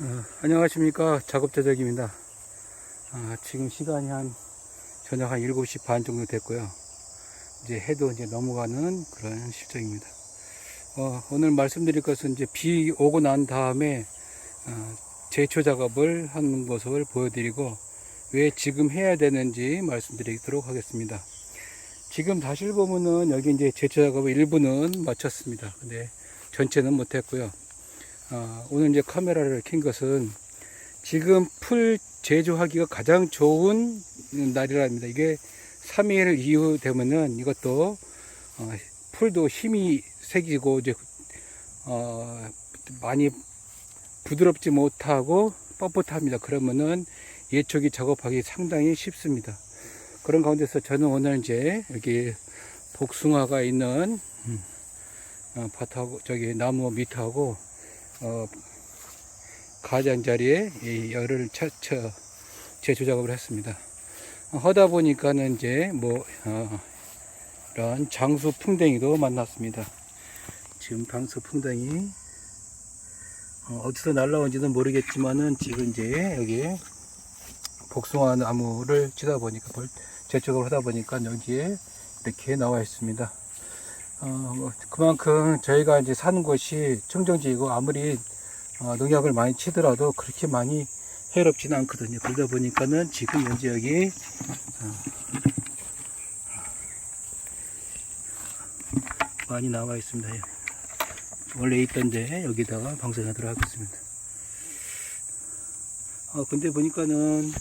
어, 안녕하십니까. 작업자적입니다. 아, 지금 시간이 한 저녁 한 7시 반 정도 됐고요. 이제 해도 이제 넘어가는 그런 실정입니다. 어, 오늘 말씀드릴 것은 이제 비 오고 난 다음에 어, 제초 작업을 하는 것을 보여드리고 왜 지금 해야 되는지 말씀드리도록 하겠습니다. 지금 사실 보면은 여기 이제 제초 작업을 일부는 마쳤습니다. 근데 전체는 못했고요 어, 오늘 이제 카메라를 킨 것은 지금 풀 제조하기가 가장 좋은 날이랍니다. 이게 3일 이후 되면은 이것도 어, 풀도 힘이 새기고 이제 어, 많이 부드럽지 못하고 뻣뻣합니다. 그러면은 예초기 작업하기 상당히 쉽습니다. 그런 가운데서 저는 오늘 이제 여기 복숭아가 있는 음, 어, 밭하고 저기 나무 밑하고 어, 가장자리에 이 열을 차쳐 제조 작업을 했습니다. 어, 하다 보니까는 이제 뭐 어, 이런 장수 풍뎅이도 만났습니다. 지금 장수 풍뎅이 어, 어디서 날라온지는 모르겠지만은 지금 이제 여기 복숭아 나무를 치다 보니까 벌- 제쪽으로 하다 보니까 여기에 이렇게 나와 있습니다. 어, 뭐 그만큼 저희가 이제 사는 곳이 청정지이고 아무리 어, 농약을 많이 치더라도 그렇게 많이 해롭지는 않거든요. 그러다 보니까는 지금 현재 여기 어, 많이 나와 있습니다. 예. 원래 있던데 여기다가 방생하도록 하겠습니다. 어, 근데 보니까는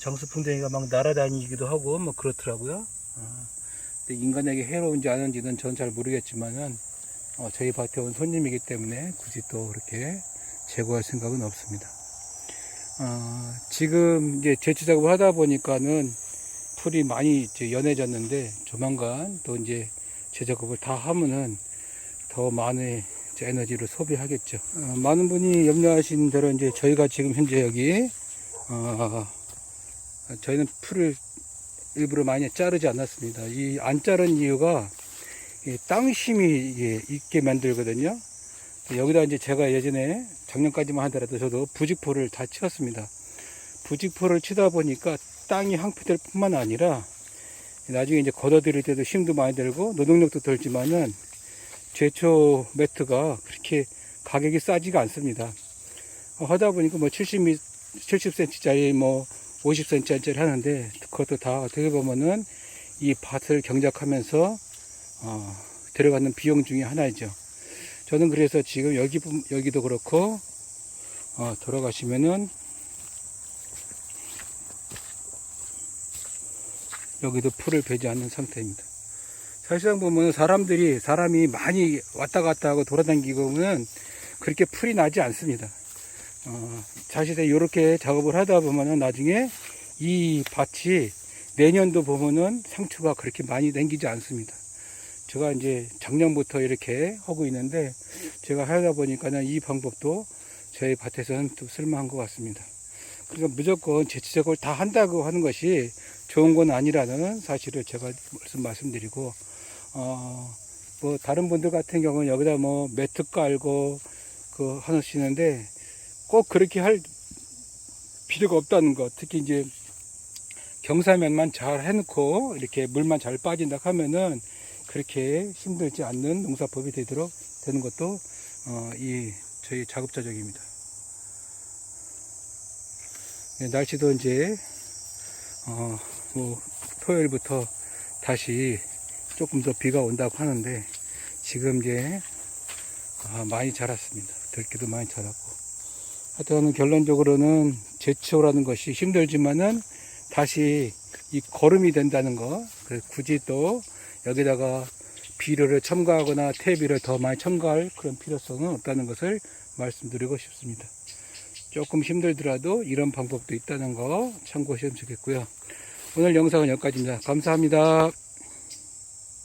장수풍뎅이가 막 날아다니기도 하고 뭐 그렇더라고요. 어. 인간에게 해로운지 아닌지는 전 잘 모르겠지만은 어, 저희 밭에 온 손님이기 때문에 굳이 또 그렇게 제거할 생각은 없습니다. 어, 지금 이제 제치 작업을 하다 보니까는 풀이 많이 이제 연해졌는데 조만간 또 이제 제작업을 다 하면은 더 많은 에너지를 소비하겠죠. 어, 많은 분이 염려하신 대로 이제 저희가 지금 현재 여기 어, 저희는 풀을 일부러 많이 자르지 않았습니다. 이 안 자른 이유가 이 땅심이 이게 있게 만들거든요. 여기다 이제 제가 예전에 작년까지만 하더라도 저도 부직포를 다 치웠습니다. 부직포를 치다 보니까 땅이 항피될 뿐만 아니라 나중에 이제 걷어들일 때도 힘도 많이 들고 노동력도 들지만은 제초 매트가 그렇게 가격이 싸지가 않습니다. 어, 하다 보니까 뭐 70, 70cm짜리 뭐 50cm짜리 하는데 그것도 다 어떻게 보면은 이 밭을 경작하면서 어, 들어가는 비용 중에 하나이죠. 저는 그래서 지금 여기 부- 여기도 그렇고 어, 돌아가시면은 여기도 풀을 베지 않는 상태입니다. 사실상 보면 사람들이 사람이 많이 왔다 갔다 하고 돌아다니고 보면 그렇게 풀이 나지 않습니다. 어, 사실상 이렇게 작업을 하다 보면은 나중에 이 밭이 내년도 보면은 상추가 그렇게 많이 생기지 않습니다. 제가 이제 작년부터 이렇게 하고 있는데 제가 하다 보니까는 이 방법도 저희 밭에서는 또 쓸만한 것 같습니다. 그러니까 무조건 제치적으로 다 한다고 하는 것이 좋은 건 아니라는 사실을 제가 말씀 말씀드리고 어, 뭐 다른 분들 같은 경우는 여기다 뭐 매트 깔고 그 하시는데 꼭 그렇게 할 필요가 없다는 것. 특히 이제 경사면만 잘 해놓고 이렇게 물만 잘 빠진다 하면은 그렇게 힘들지 않는 농사법이 되도록 되는 것도 어, 이 저희 작업자적입니다. 네, 날씨도 이제 어, 뭐 토요일부터 다시 조금 더 비가 온다고 하는데 지금 이제 아, 많이 자랐습니다. 들기도 많이 자랐고 하여튼 결론적으로는 제초라는 것이 힘들지만은 다시 이 걸음이 된다는 거 그래서 굳이 또 여기다가 비료를 첨가하거나 퇴비를 더 많이 첨가할 그런 필요성은 없다는 것을 말씀드리고 싶습니다. 조금 힘들더라도 이런 방법도 있다는 거 참고하시면 좋겠고요. 오늘 영상은 여기까지입니다. 감사합니다.